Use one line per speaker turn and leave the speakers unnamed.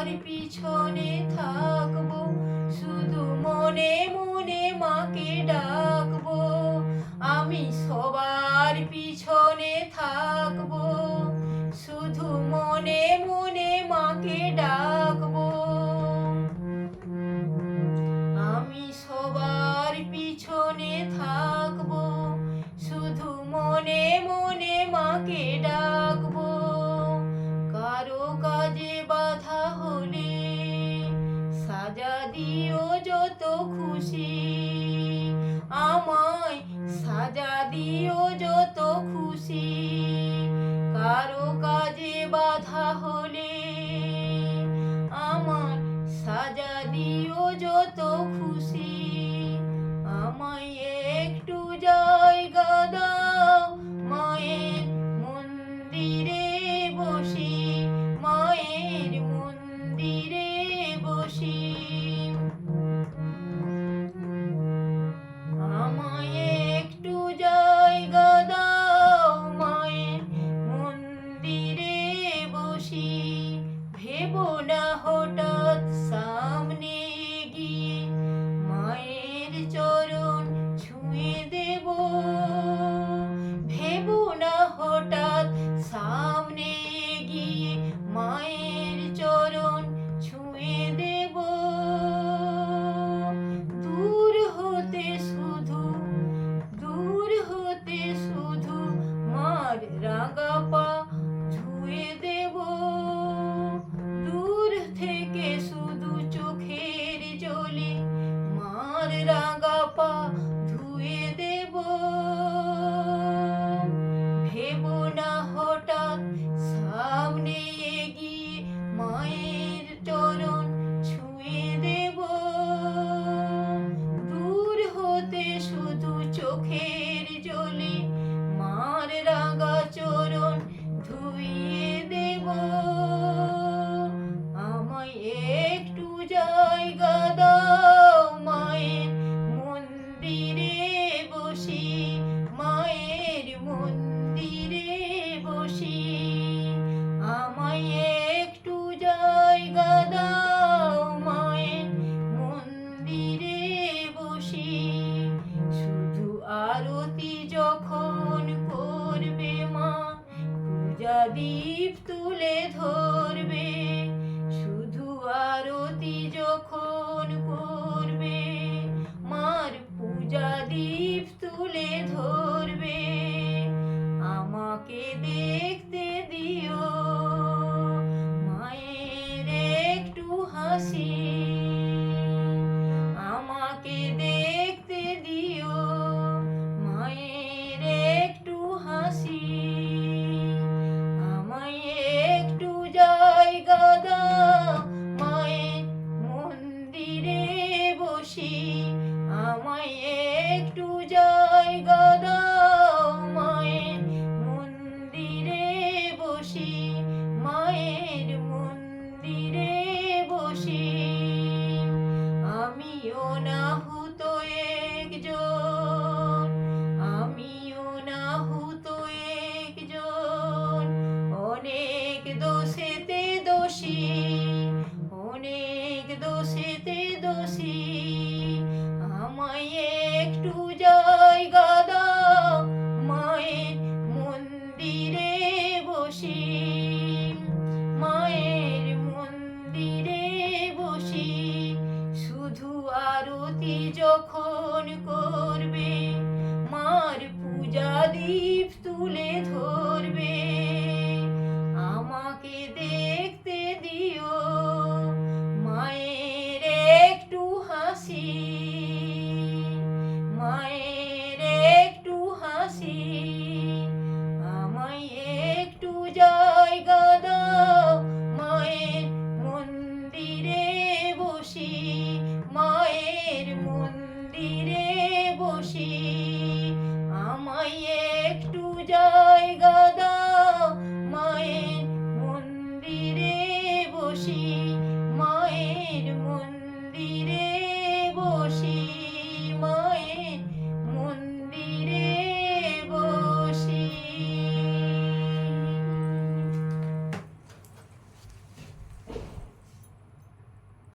তার পিছনে থাকব, শুধু মনে মনে মাকে ডাকবো। আমি সবার পিছনে থাকব, শুধু মনে মনে মাকে ডাকবো। আমি সবার পিছনে থাকব, শুধু মনে মনে মাকে ডাক খুশি। আমায় সাজা দিও যত খুশি। কারও Mm. my দেখতে দিও। মায়ের একটু হাসি, আমাকে দেখতে দিও। মায়ের একটু হাসি, আমায় একটু জায়গা দাও। মায়ের মন্দিরে বসি, আমায় একটু জায়গা অনাহুত একজন আমি অনাহুত একজন। অনেক দোষেতে দোষী অনেক দোষেতে দোষী। আমায় একটু জায়গা